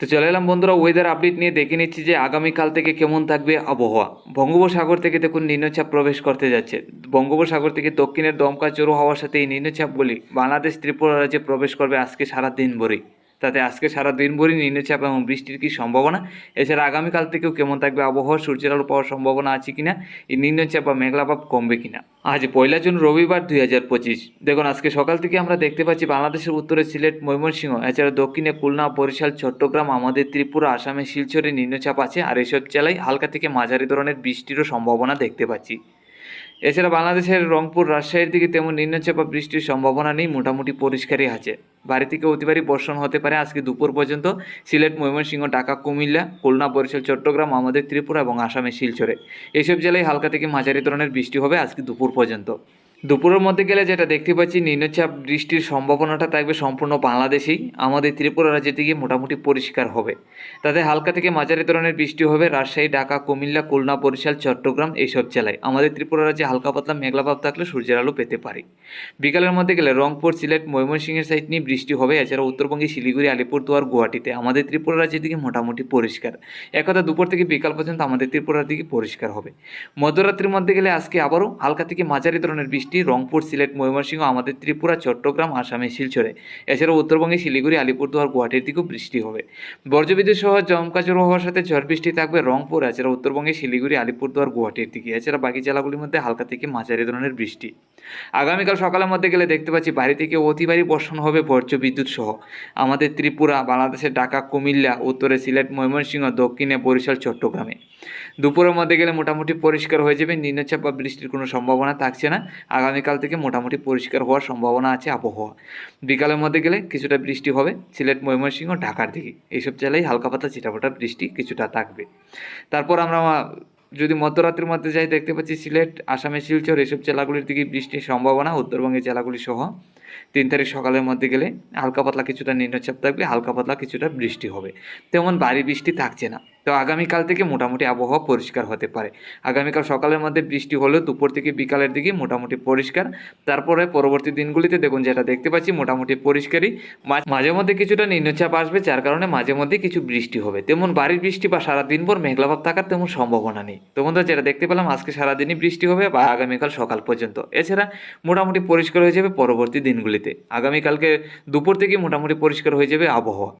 তো চলে এলাম বন্ধুরা ওয়েদার আপডেট নিয়ে দেখে নিচ্ছি যে আগামীকাল থেকে কেমন থাকবে আবহাওয়া। বঙ্গোপসাগর থেকে দেখুন নিম্নচাপ প্রবেশ করতে যাচ্ছে। বঙ্গোপসাগর থেকে দক্ষিণের দমকা চোরো হওয়ার সাথে এই নিম্নচাপগুলি বাংলাদেশ ত্রিপুরা রাজ্যে প্রবেশ করবে আজকে সারা দিন ভরেই। তাতে আজকে সারা দিন ভরই নিম্নচাপ এবং বৃষ্টির কি সম্ভাবনা? এছাড়া আগামীকাল থেকেও কেমন থাকবে আবহাওয়া, সূর্যের আলো পাওয়ার সম্ভাবনা আছে কিনা? এই নিম্নচাপ বা মেঘলাভাব কমবে কিনা? আজ পয়লা জুন, রবিবার দুই হাজার পঁচিশ। দেখুন, আজকে সকাল থেকে আমরা দেখতে পাচ্ছি বাংলাদেশের উত্তরে সিলেট, ময়মনসিংহ, এছাড়া দক্ষিণে খুলনা, বরিশাল, চট্টগ্রাম, আমাদের ত্রিপুরা, আসামে শিলচরে নিম্নচাপ আছে। আর এসব জেলায় হালকা থেকে মাঝারি ধরনের বৃষ্টিরও সম্ভাবনা দেখতে পাচ্ছি। এছাড়া বাংলাদেশের রংপুর রাজশাহীর দিকে তেমন নিম্নচাপা বৃষ্টির সম্ভাবনা নেই, মোটামুটি পরিষ্কারই আছে। বাড়ি থেকে অতিবারই বর্ষণ হতে পারে আজকে দুপুর পর্যন্ত। সিলেট, ময়মনসিংহ, ঢাকা, কুমিল্লা, খুলনা, বরিশাল, চট্টগ্রাম, আমাদের ত্রিপুরা এবং আসামের শিলচরে। এইসব জেলায় হালকা থেকে মাঝারি ধরনের বৃষ্টি হবে আজকে দুপুর পর্যন্ত। দুপুরের মধ্যে গেলে যেটা দেখতে পাচ্ছি, নিম্নচাপ বৃষ্টির সম্ভাবনাটা থাকবে সম্পূর্ণ বাংলাদেশেই। আমাদের ত্রিপুরা রাজ্যের দিকে মোটামুটি পরিষ্কার হবে। তাতে হালকা থেকে মাঝারি ধরনের বৃষ্টি হবে রাজশাহী, ঢাকা, কুমিল্লা, খুলনা, বরিশাল, চট্টগ্রাম এইসব জেলায়। আমাদের ত্রিপুরা রাজ্যে হালকা পাতলা মেঘলাভাব থাকলে সূর্যের আলো পেতে পারি। বিকালের মধ্যে গেলে রংপুর, সিলেট, ময়মনসিংহের সাইড নিয়ে বৃষ্টি হবে এছাড়া উত্তরবঙ্গে শিলিগুড়ি, আলিপুরদুয়ার, গুয়াহাটিতে। আমাদের ত্রিপুরা রাজ্যের দিকে মোটামুটি পরিষ্কার। একথা দুপুর থেকে বিকাল পর্যন্ত আমাদের ত্রিপুরার দিকে পরিষ্কার হবে। মধ্যরাত্রির মধ্যে গেলে আজকে আবারও হালকা থেকে মাঝারি ধরনের বৃষ্টি রংপুর, সিলেট, ময়মনসিংহ, আমাদের ত্রিপুরা, চট্টগ্রাম, আসামে, শিলচরে। এছাড়াও উত্তরবঙ্গে শিলিগুড়ি, আলিপুরদুয়ার, গুয়াহাটির দিকেও বৃষ্টি হবে। বজ্রবিদ্যুৎ সহ জমকাচড়ো হওয়ার সাথে ঝড় বৃষ্টি থাকবে রংপুর এছাড়া উত্তরবঙ্গে শিলিগুড়ি, আলিপুরদুয়ার, গুয়াহাটির দিকে। এছাড়া বাকি জেলাগুলির মধ্যে হালকা থেকে মাঝারি ধরনের বৃষ্টি। আগামীকাল সকালের মধ্যে গেলে দেখতে পাচ্ছি বাড়ি থেকে অতি বর্ষণ হবে বর্জ্য বিদ্যুৎ সহ। আমাদের ত্রিপুরা, বাংলাদেশের ঢাকা, কুমিল্লা, উত্তরে সিলেট, ময়মনসিংহ, দক্ষিণে বরিশাল, চট্টগ্রামে। দুপুরের মধ্যে গেলে মোটামুটি পরিষ্কার হয়ে যাবে, নিম্নচাপ বা বৃষ্টির কোনো সম্ভাবনা থাকছে না। আগামীকাল থেকে মোটামুটি পরিষ্কার হওয়ার সম্ভাবনা আছে আবহাওয়া। বিকালের মধ্যে গেলে কিছুটা বৃষ্টি হবে, সিলেট, ময়মনসিংহ, ঢাকার দিকে। এইসব জেলায় হালকা পাতা চিটাফাটা বৃষ্টি কিছুটা থাকবে। তারপর আমরা যদি মধ্যরাত্রির মধ্যে যাই দেখতে পাচ্ছি সিলেট আসামে শিলচর, এসব জেলাগুলির দিকে বৃষ্টির সম্ভাবনা, উত্তরবঙ্গের জেলাগুলি সহ। তিন তারিখ সকালের মধ্যে গেলে হালকা পাতলা কিছুটা নিম্নচাপ থাকবে, হালকা পাতলা কিছুটা বৃষ্টি হবে। তেমন ভারী বৃষ্টি থাকছে না। তো আগামীকাল থেকে মোটামুটি আবহাওয়া পরিষ্কার হতে পারে। আগামীকাল সকালের মধ্যে বৃষ্টি হলেও দুপুর থেকে বিকালের দিকে মোটামুটি পরিষ্কার। তারপরে পরবর্তী দিনগুলিতে দেখুন, যেটা দেখতে পাচ্ছি, মোটামুটি পরিষ্কারই। মাঝে মধ্যে কিছুটা নিম্নচাপ আসবে, যার কারণে মাঝে মধ্যে কিছু বৃষ্টি হবে। তেমন ভারী বৃষ্টি বা সারাদিন পর মেঘলাভাব থাকার তেমন সম্ভাবনা নেই। তো বন্ধুরা, যেটা দেখতে পেলাম, আজকে সারাদিনই বৃষ্টি হবে বা আগামীকাল সকাল পর্যন্ত। এছাড়া মোটামুটি পরিষ্কার হয়ে যাবে পরবর্তী দিনগুলিতে। আগামীকালকে দুপুর থেকে মোটামুটি পরিষ্কার হয়ে যাবে আবহাওয়া।